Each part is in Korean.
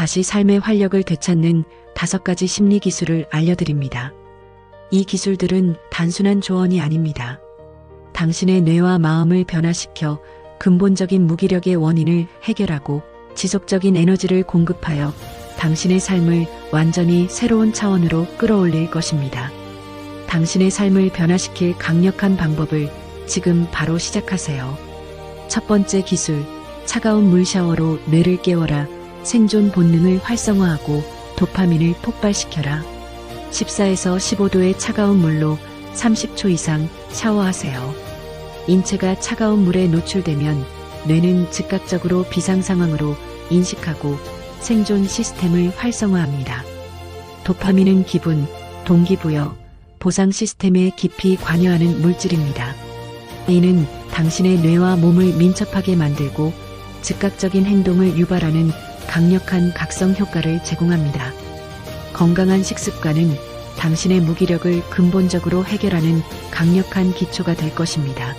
다시 삶의 활력을 되찾는 다섯 가지 심리 기술을 알려드립니다. 이 기술들은 단순한 조언이 아닙니다. 당신의 뇌와 마음을 변화시켜 근본적인 무기력의 원인을 해결하고 지속적인 에너지를 공급하여 당신의 삶을 완전히 새로운 차원으로 끌어올릴 것입니다. 당신의 삶을 변화시킬 강력한 방법을 지금 바로 시작하세요. 첫 번째 기술, 차가운 물 샤워로 뇌를 깨워라. 생존 본능을 활성화하고 도파민을 폭발시켜라. 14에서 15도의 차가운 물로 30초 이상 샤워하세요. 인체가 차가운 물에 노출되면 뇌는 즉각적으로 비상 상황으로 인식하고 생존 시스템을 활성화합니다. 도파민은 기분, 동기부여, 보상 시스템에 깊이 관여하는 물질입니다. 이는 당신의 뇌와 몸을 민첩하게 만들고 즉각적인 행동을 유발하는 강력한 각성 효과를 제공합니다. 건강한 식습관은 당신의 무기력을 근본적으로 해결하는 강력한 기초가 될 것입니다.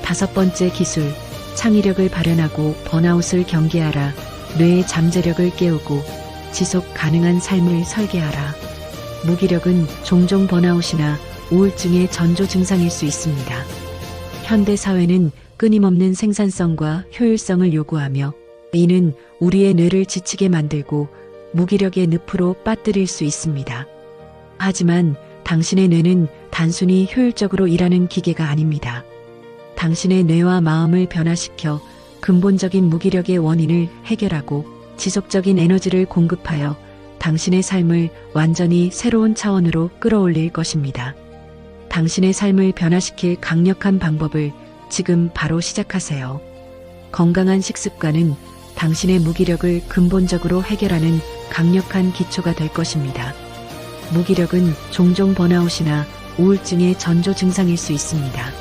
다섯 번째 기술, 창의력을 발현하고 번아웃을 경계하라. 뇌의 잠재력을 깨우고 지속 가능한 삶을 설계하라. 무기력은 종종 번아웃이나 우울증의 전조 증상일 수 있습니다. 현대 사회는 끊임없는 생산성과 효율성을 요구하며 이는 우리의 뇌를 지치게 만들고 무기력의 늪으로 빠뜨릴 수 있습니다. 하지만 당신의 뇌는 단순히 효율적으로 일하는 기계가 아닙니다. 당신의 뇌와 마음을 변화시켜 근본적인 무기력의 원인을 해결하고 지속적인 에너지를 공급하여 당신의 삶을 완전히 새로운 차원으로 끌어올릴 것입니다. 당신의 삶을 변화시킬 강력한 방법을 지금 바로 시작하세요. 건강한 식습관은 당신의 무기력을 근본적으로 해결하는 강력한 기초가 될 것입니다. 무기력은 종종 번아웃이나 우울증의 전조 증상일 수 있습니다.